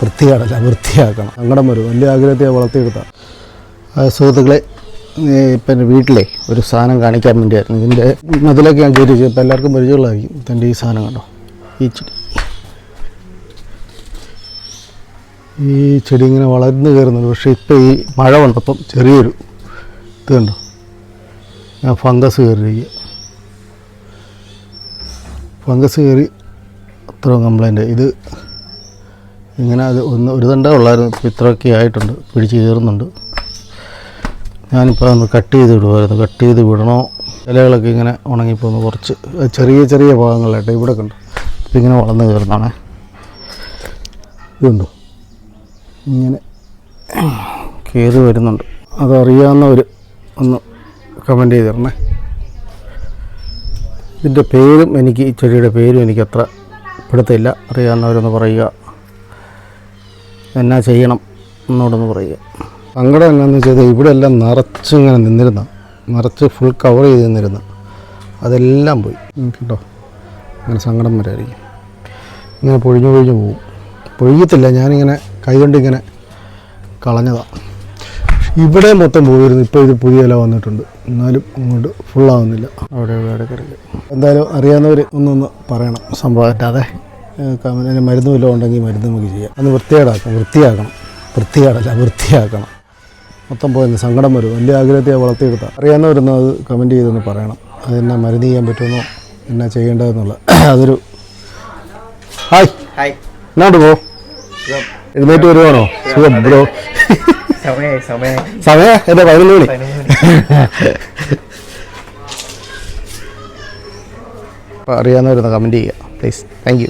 വൃത്തിയാടല്ല വൃത്തിയാക്കണം. സങ്കടം വരും വലിയ ആഗ്രഹത്തെ വളർത്തിയെടുത്ത സുഹൃത്തുക്കളെ പിന്നെ വീട്ടിലെ ഒരു സാധനം കാണിക്കാൻ വേണ്ടിയായിരുന്നു. ഇതിന്റെ മതിലൊക്കെ ഞാൻ കയറ്റി ഇപ്പോൾ എല്ലാവർക്കും പരിചയമുള്ളതായിരിക്കും. ഇതിന്റെ ഈ സാധനം കണ്ടോ? ഈ ചെടി. ഈ ചെടി ഇങ്ങനെ വളർന്നു കയറുന്നുണ്ട്. പക്ഷേ ഇപ്പോൾ ഈ മഴ വന്നപ്പം ചെറിയൊരു ഇത് കണ്ടോ? ഞാൻ ഫംഗസ് കയറിയിരിക്കുക. ഫംഗസ് കയറി അത്ര കംപ്ലൈന്റ് ഇത് ഇങ്ങനെ അത് ഒന്ന് ഒരു തണ്ടേ ഉള്ളായിരുന്നു. ഇപ്പോൾ ഇത്രയൊക്കെ ആയിട്ടുണ്ട്. പിടിച്ച് കയറുന്നുണ്ട്. ഞാനിപ്പോൾ ഒന്ന് കട്ട് ചെയ്ത് വിടുമായിരുന്നു കട്ട് ചെയ്ത് വിടണോ? ഇലകളൊക്കെ ഇങ്ങനെ ഉണങ്ങിപ്പോന്ന് കുറച്ച് ചെറിയ ചെറിയ ഭാഗങ്ങളായിട്ട് ഇവിടെ കണ്ട്. ഇപ്പം ഇങ്ങനെ വളർന്ന് കയറുന്നതാണേ. ഇതുണ്ടോ ഇങ്ങനെ കയറി വരുന്നുണ്ട്. അതറിയാവുന്നവർ ഒന്ന് കമന്റ് ചെയ്ത് തരണേ. ഇതിന്റെ പേരും എനിക്ക് ഈ ചെടിയുടെ പേരും എനിക്ക് അത്ര പിടുത്തമില്ല. അറിയാവുന്നവരൊന്ന് പറയുക. എന്നാ ചെയ്യണം എന്നോടൊന്ന് പറയുക. സങ്കടം എന്നാന്ന് വെച്ചാൽ ഇവിടെ എല്ലാം നിറച്ച് ഇങ്ങനെ നിന്നിരുന്ന. നിറച്ച് ഫുൾ കവർ ചെയ്ത് നിന്നിരുന്ന. അതെല്ലാം പോയി. കേട്ടോ അങ്ങനെ സങ്കടം വരായിരിക്കും ഇങ്ങനെ പൊഴിഞ്ഞു പൊഴിഞ്ഞു പോകും. പൊഴിയത്തില്ല. ഞാനിങ്ങനെ കൈകൊണ്ട് ഇങ്ങനെ കളഞ്ഞതാണ് ഇവിടെ മൊത്തം പോയിരുന്നു. ഇപ്പോൾ ഇത് പുതിയ ഇല വന്നിട്ടുണ്ട്. എന്നാലും അങ്ങോട്ട് ഫുള്ളാവുന്നില്ല അവിടെ ഇവിടെ ഇടയ്ക്കിടയ്ക്ക് എന്തായാലും അറിയാവുന്നവർ ഒന്നൊന്ന് പറയണം. സംഭവം പറ്റാതെ മരുന്ന് വല്ലതും ഉണ്ടെങ്കിൽ മരുന്ന് നമുക്ക് ചെയ്യാം. അന്ന് വൃത്തികേടാക്കണം വൃത്തിയാക്കണം വൃത്തികേടല്ല വൃത്തിയാക്കണം. മൊത്തം പോയെന്ന് സങ്കടം വരും. വലിയ ആഗ്രഹത്തെ വളർത്തിയെടുത്ത. അറിയാവുന്നവരൊന്നും അത് കമന്റ് ചെയ്തൊന്ന് പറയണം. അതെന്നാ മരുന്ന് ചെയ്യാൻ പറ്റുമെന്നോ എന്നാ ചെയ്യേണ്ടതെന്നുള്ള. അതൊരു ഹായ്. ഹായ്. എന്നാണ്ട് പോ. എഴുന്നേറ്റ് വരുവാണോ? സുഖം ബ്രോ. സമയ എന്താ പതിനൊന്ന് മണി അറിയാവുന്നവരൊന്ന് കമന്റ് ചെയ്യുക പ്ലീസ് താങ്ക് യു